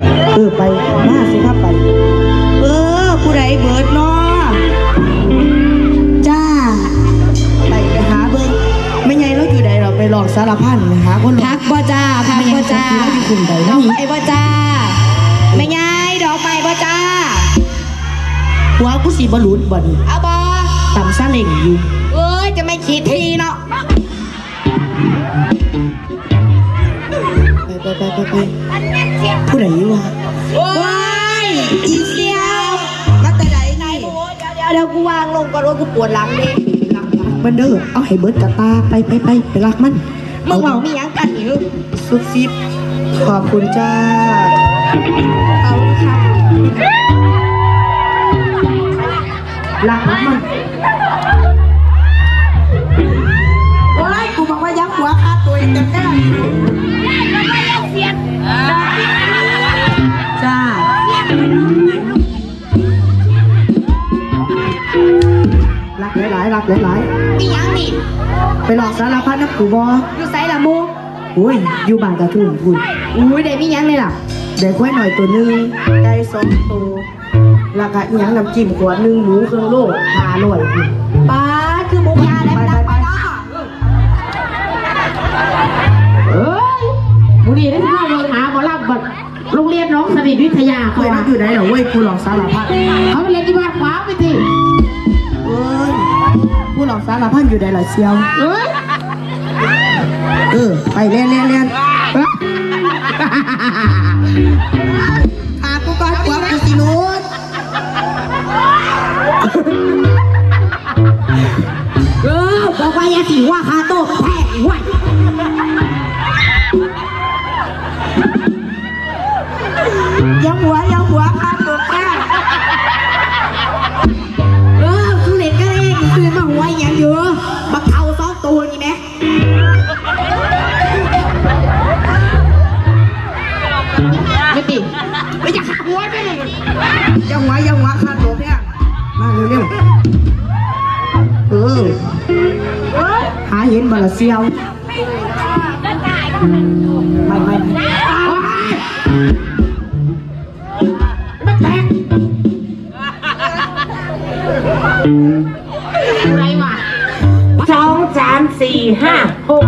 เออไปมาสิครับไป เออผู้ใดเบิดเนาะจ้า ไปไปหาเบิ่งไม่ไงเราอยู่ใดเราไปหลอกสารพันหาคนหลอกพักบ่จ้าพักบ่จ้าไม่ยังคุณใดดอกนี่ไปบ่จ้าไม่ไงดอกไปบ่จ้าหัวกูสีบอลูนบ่นเอาบ่ต่ำซาเล่งอยู่เอ้ยจะไม่ขีดทีเนาะไปไปไปไป ไปผู้ใดวะว้ายอีเสียวมาแต่ใดไหนนี่โอ้ยเดี๋ยวเดี๋ยวเดี๋ยวกูวางลงก่อนว่ากูปวดหลังดิรักมันเด้อเอาให้เบิดกระตาไปไปไปไปรักมันมึงเมามีหยังกันอยู่ซุบซิบขอบคุณจ้าเอาค่ะรักมัน กหลายๆรักหลายมีหยังนี่ๆไปหลอกสารพัดนะกูบออยู่ไสล่ะมูอุ้ยอยู่บ้านกระทุ่มคุณอุ้ยได้มีหยังเลยล่ะเด็กไว้หน่อยตัวหนึงไก่สองตัวล้วก็อีหยังน้ำจิ้มขวดหนึงหมูเครื่องโลกหาหน่อยคุณป้าคือหมูยาแล้วดังไปนาะเอ้ยบุรีได้ข้าวเราหาหมอลำแบบโรงเรียนน้องสนิทวิทยาเคเขายนัอะกอยู่ไหนเหรอเว้ยผู้หลอกสารพัดเขาไปเรียนที่บ้านขวาไปสิ ผู้หลอกสารพัดอยู่ไหนเหรอเชียวเอ้ยเออไปเรียนเรียนเรียนหากูก่อนหัวกูสิรูดเออบอกว่าอย่าสิว่าคาโต้แพงห้วยยังหัวยัง ไม่ติไม่จะขาหัวไปเลยยังหัวยังหัวคาตัวแก้มาเร็วๆเออหาเห็นบลาเซียวไม่ไม่ไม่มันแตกอะไรวะสองสามสี่ห้าหก